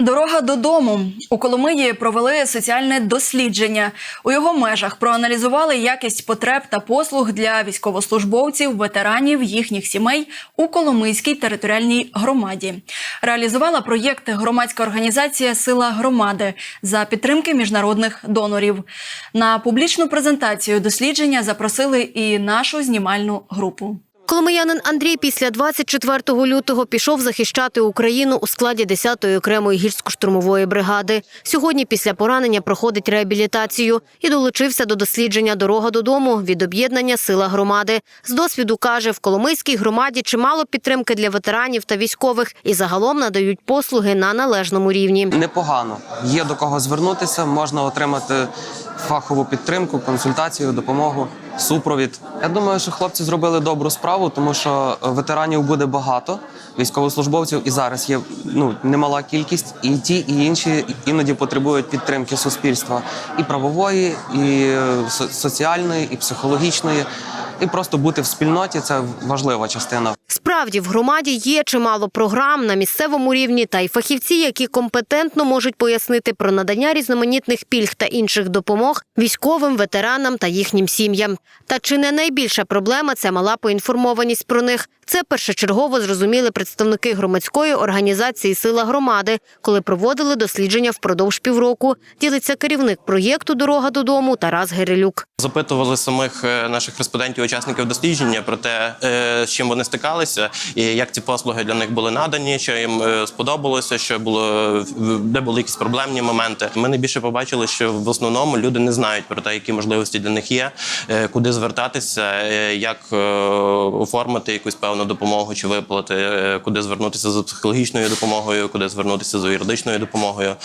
Дорога додому у Коломиї провели соціальне дослідження. У його межах проаналізували якість потреб та послуг для військовослужбовців, ветеранів, їхніх сімей у Коломийській територіальній громаді. Реалізувала проєкт громадська організація Сила громади за підтримки міжнародних донорів. На публічну презентацію дослідження запросили і нашу знімальну групу. Коломиянин Андрій після 24 лютого пішов захищати Україну у складі 10-ї окремої гірсько-штурмової бригади. Сьогодні після поранення проходить реабілітацію і долучився до дослідження «Дорога додому» від об'єднання «Сила громади». З досвіду каже, в Коломийській громаді чимало підтримки для ветеранів та військових і загалом надають послуги на належному рівні. непогано. Є до кого звернутися, можна отримати фахову підтримку, консультацію, допомогу, супровід. Я думаю, що хлопці зробили добру справу, тому що ветеранів буде багато, військовослужбовців і зараз є ну немала кількість, і ті, і інші іноді потребують підтримки суспільства і правової, і е, соціальної, і психологічної. І просто бути в спільноті це важлива частина. Справді в громаді є чимало програм на місцевому рівні та й фахівці, які компетентно можуть пояснити про надання різноманітних пільг та інших допомог військовим, ветеранам та їхнім сім'ям. Та чи не найбільша проблема це мала поінформованість про них? Це першочергово зрозуміли представники громадської організації Сила громади, коли проводили дослідження впродовж півроку. Ділиться керівник проєкту Дорога додому Тарас Герелюк. Запитували самих е, наших респондентів, учасників дослідження про те, е, з чим вони стикалися, і як ці послуги для них були надані, що їм е, сподобалося, що було де були якісь проблемні моменти. Ми найбільше побачили, що в основному люди не знають про те, які можливості для них є, е, куди звертатися, е, як оформити якусь певну допомогу чи виплати, куди звернутися за психологічною допомогою, куди звернутися за юридичною допомогою.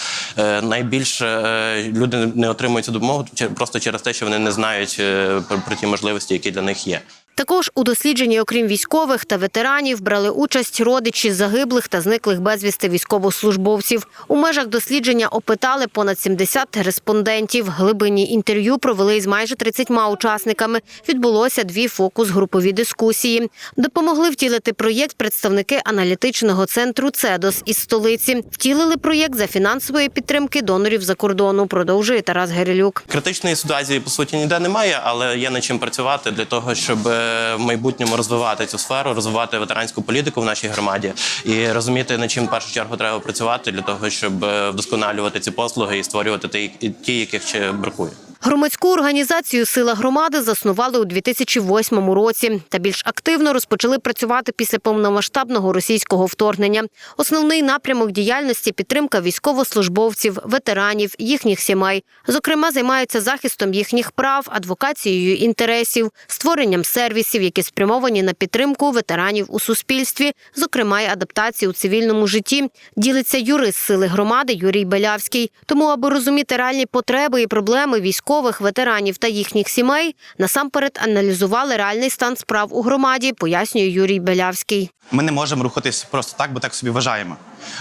Найбільше люди не отримують цю допомогу просто через те, що вони не знають про ті можливості, які для них є. Також у дослідженні, окрім військових та ветеранів, брали участь родичі загиблих та зниклих безвісти військовослужбовців. У межах дослідження опитали понад 70 респондентів. Глибинні інтерв'ю провели із майже 30 учасниками. Відбулося дві фокус-групові дискусії. Допомогли втілити проєкт представники аналітичного центру «Цедос» із столиці. Втілили проєкт за фінансової підтримки донорів за кордону. Продовжує Тарас Герелюк. Критичної ситуації по суті ніде немає, але є над чим працювати для того, щоб е, в майбутньому розвивати цю сферу, розвивати ветеранську політику в нашій громаді і розуміти, над чим в першу чергу треба працювати для того, щоб е, вдосконалювати ці послуги і створювати ті, яких ще бракує. Громадську організацію Сила громади заснували у 2008 році та більш активно розпочали працювати після повномасштабного російського вторгнення. Основний напрямок діяльності підтримка військовослужбовців, ветеранів, їхніх сімей. Зокрема, займаються захистом їхніх прав, адвокацією інтересів, створенням сервісів, які спрямовані на підтримку ветеранів у суспільстві, зокрема й адаптації у цивільному житті. Ділиться юрист сили громади Юрій Белявський. Тому, аби розуміти реальні потреби і проблеми військових, ветеранів та їхніх сімей, насамперед аналізували реальний стан справ у громаді, пояснює Юрій Белявський. Ми не можемо рухатись просто так, бо так собі вважаємо.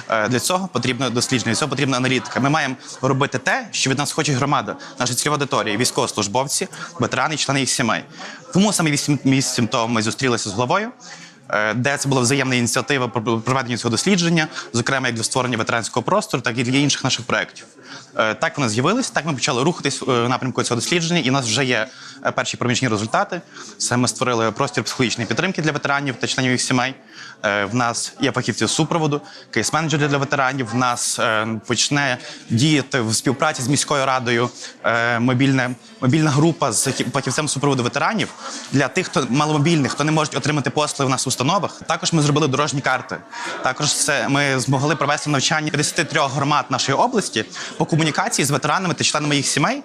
Е, Для цього потрібно дослідження, для цього потрібна аналітика. Ми маємо робити те, що від нас хоче громада, наша цільова аудиторія, військовослужбовці, ветерани члени їх сімей. Тому саме вісім місяців тому ми зустрілися з головою. Е, Де це була взаємна ініціатива про проведення цього дослідження, зокрема як для створення ветеранського простору, так і для інших наших проєктів. Е, Так вони з'явились, так ми почали рухатись е, в напрямку цього дослідження, і у нас вже є перші проміжні результати. Це ми створили простір психологічної підтримки для ветеранів та членів їх сімей. В нас є фахівці супроводу, кейс-менеджери для ветеранів. В нас почне діяти в співпраці з міською радою мобільна, мобільна група з фахівцем супроводу ветеранів для тих, хто маломобільних, хто не можуть отримати послуги в нас в установах. Також ми зробили дорожні карти. Також це ми змогли провести навчання 53 громад нашої області по комунікації з ветеранами та членами їх сімей.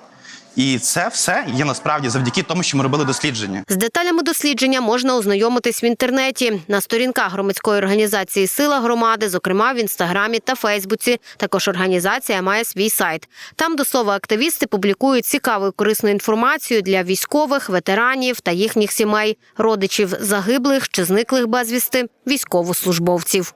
І це все є насправді завдяки тому, що ми робили дослідження. З деталями дослідження можна ознайомитись в інтернеті на сторінках громадської організації Сила громади, зокрема в інстаграмі та Фейсбуці. Також організація має свій сайт. Там, до слова, активісти публікують цікаву і корисну інформацію для військових, ветеранів та їхніх сімей, родичів загиблих чи зниклих безвісти, військовослужбовців.